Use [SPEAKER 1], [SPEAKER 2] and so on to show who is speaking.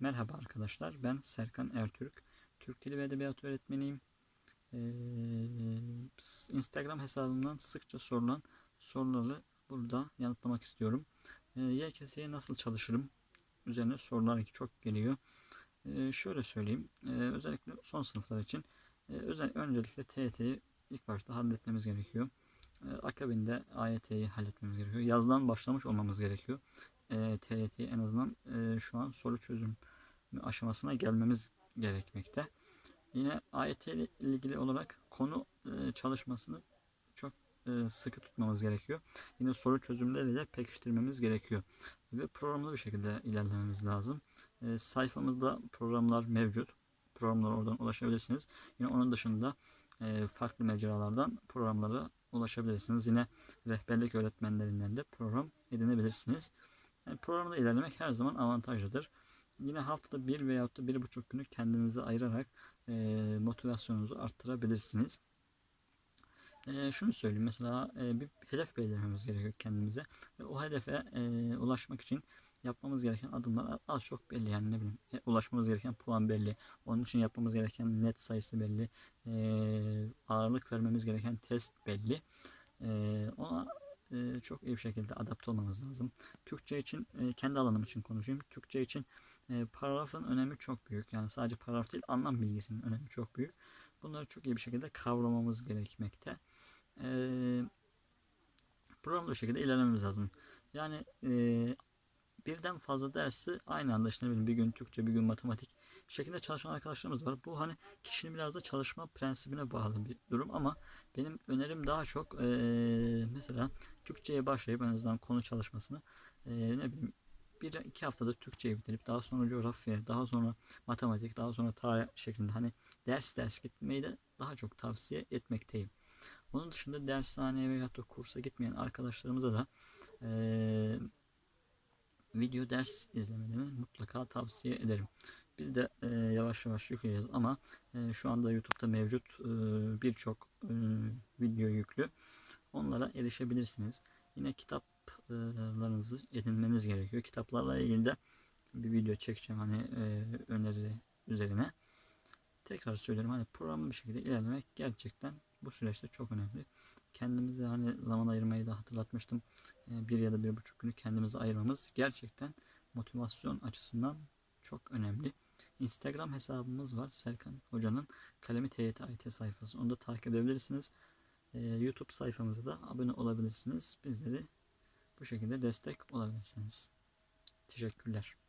[SPEAKER 1] Merhaba arkadaşlar, ben Serkan Ertürk. Türk Dili ve Edebiyatı öğretmeniyim. Ee, Instagram hesabımdan sıkça sorulan soruları burada yanıtlamak istiyorum. Ee, YKS'ye nasıl çalışırım? Üzerine sorular çok geliyor. Ee, şöyle söyleyeyim, ee, özellikle son sınıflar için e, özel öncelikle TYT'yi ilk başta halletmemiz gerekiyor. Ee, akabinde AYT'yi halletmemiz gerekiyor. Yazdan başlamış olmamız gerekiyor. Ee, TYT'yi en azından e, şu an soru çözüm aşamasına gelmemiz gerekmekte. Yine AYT ile ilgili olarak konu e, çalışmasını çok e, sıkı tutmamız gerekiyor. Yine soru çözümleriyle pekiştirmemiz gerekiyor. Ve programlı bir şekilde ilerlememiz lazım. E, sayfamızda programlar mevcut. Programlara oradan ulaşabilirsiniz. Yine onun dışında e, farklı mecralardan programlara ulaşabilirsiniz. Yine rehberlik öğretmenlerinden de program edinebilirsiniz. Yani programda ilerlemek her zaman avantajlıdır. Yine haftada bir veyahut da bir buçuk günü kendinize ayırarak e, motivasyonunuzu arttırabilirsiniz. E, şunu söyleyeyim. Mesela e, bir hedef belirlememiz gerekiyor kendimize ve o hedefe e, ulaşmak için yapmamız gereken adımlar az çok belli. Yani ne bileyim e, ulaşmamız gereken puan belli. Onun için yapmamız gereken net sayısı belli. E, ağırlık vermemiz gereken test belli. E, ona e, çok iyi bir şekilde adapte olmamız lazım. Türkçe için e, kendi alanım için konuşayım. Türkçe için e, paragrafın önemi çok büyük. Yani sadece paragraf değil anlam bilgisinin önemi çok büyük. Bunları çok iyi bir şekilde kavramamız gerekmekte. E, programlı bir şekilde ilerlememiz lazım. Yani e, birden fazla dersi aynı anda işte bir gün Türkçe bir gün matematik şekilde çalışan arkadaşlarımız var. Bu hani kişinin biraz da çalışma prensibine bağlı bir durum ama benim önerim daha çok e, mesela Türkçe'ye başlayıp en azından konu çalışmasını e, ne bileyim bir iki haftada Türkçeyi bitirip daha sonra coğrafya, daha sonra matematik, daha sonra tarih şeklinde hani ders ders gitmeyi de daha çok tavsiye etmekteyim. Onun dışında dershaneye veya da kursa gitmeyen arkadaşlarımıza da e, video ders izlemelerini mutlaka tavsiye ederim. Biz de e, yavaş yavaş yükleyeceğiz ama e, şu anda YouTube'da mevcut e, birçok e, video yüklü. Onlara erişebilirsiniz. Yine kitaplarınızı edinmeniz gerekiyor. Kitaplarla ilgili de bir video çekeceğim hani e, öneri üzerine. Tekrar söylüyorum hani programlı bir şekilde ilerlemek gerçekten bu süreçte çok önemli. Kendimize hani zaman ayırmayı da hatırlatmıştım. E, bir ya da bir buçuk günü kendimize ayırmamız gerçekten motivasyon açısından çok önemli. Instagram hesabımız var. Serkan Hoca'nın Kalemi TYT IT sayfası. Onu da takip edebilirsiniz. Ee, YouTube sayfamıza da abone olabilirsiniz. Bizleri bu şekilde destek olabilirsiniz. Teşekkürler.